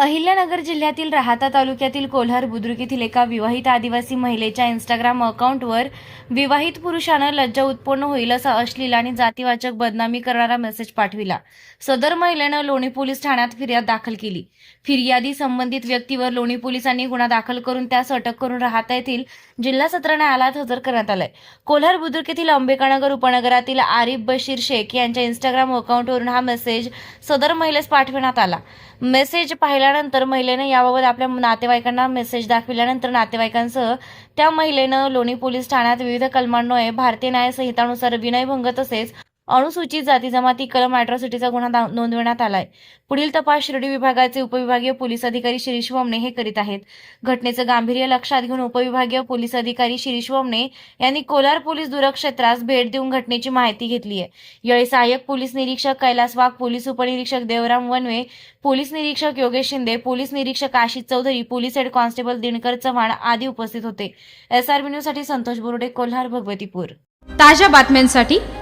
अहिल्यानगर जिल्ह्यातील राहाता तालुक्यातील कोल्हार बुद्रुक येथील एका विवाहित आदिवासी महिलेच्या इंस्टाग्राम अकाउंटवर विवाहित पुरुषानं लज्जा उत्पन्न होईल असा अश्लील आणि जातीवाचक बदनामी करणारा मेसेज पाठविला. सदर महिलेनं लोणी पोलीस ठाण्यात फिर्याद दाखल केली. फिर्यादी संबंधित व्यक्तीवर लोणी पोलिसांनी गुन्हा दाखल करून त्यास अटक करून राहता येथील जिल्हा सत्र न्यायालयात हजर करण्यात आलंय. कोल्हार बुद्रुक येथील अंबेकानगर उपनगरातील आरिफ बशीर शेख यांच्या इंस्टाग्राम अकाउंटवरून हा मेसेज सदर महिलेस पाठविण्यात आला. मेसेज पाहिल्यानंतर महिलेनं याबाबत आपल्या नातेवाईकांना मेसेज दाखविल्यानंतर नातेवाईकांसह त्या महिलेनं लोणी पोलीस ठाण्यात विविध कलमांन्वये भारतीय न्याय संहितानुसार विनयभंग तसेच अनुसूचित जाती जमाती कलम अॅट्रॉसिटीचा गुन्हा नोंदविण्यात नोंदवण्यात आलाय. पुढील तपास शिर्डी विभागाचे उपविभागीय पोलीस अधिकारी शिरीष वमने हे करीत आहेत. घटनेचं गांभीर्य लक्षात घेऊन उपविभागीय पोलीस अधिकारी शिरीष वमने यांनी कोलार पोलीस दूरक्षेत्रास भेट देऊन घटनेची माहिती घेतली आहे. यावेळी सहाय्यक पोलीस निरीक्षक कैलास वाघ पोलीस उपनिरीक्षक देवराम वनवे पोलीस निरीक्षक योगेश शिंदे पोलीस निरीक्षक Ashish Chaudhari police head constable Dinkar Chavan आदी उपस्थित होते. एसआरबी न्यूजसाठी संतोष बोर्डे कोल्हार भगवतीपूर. ताज्या बातम्यांसाठी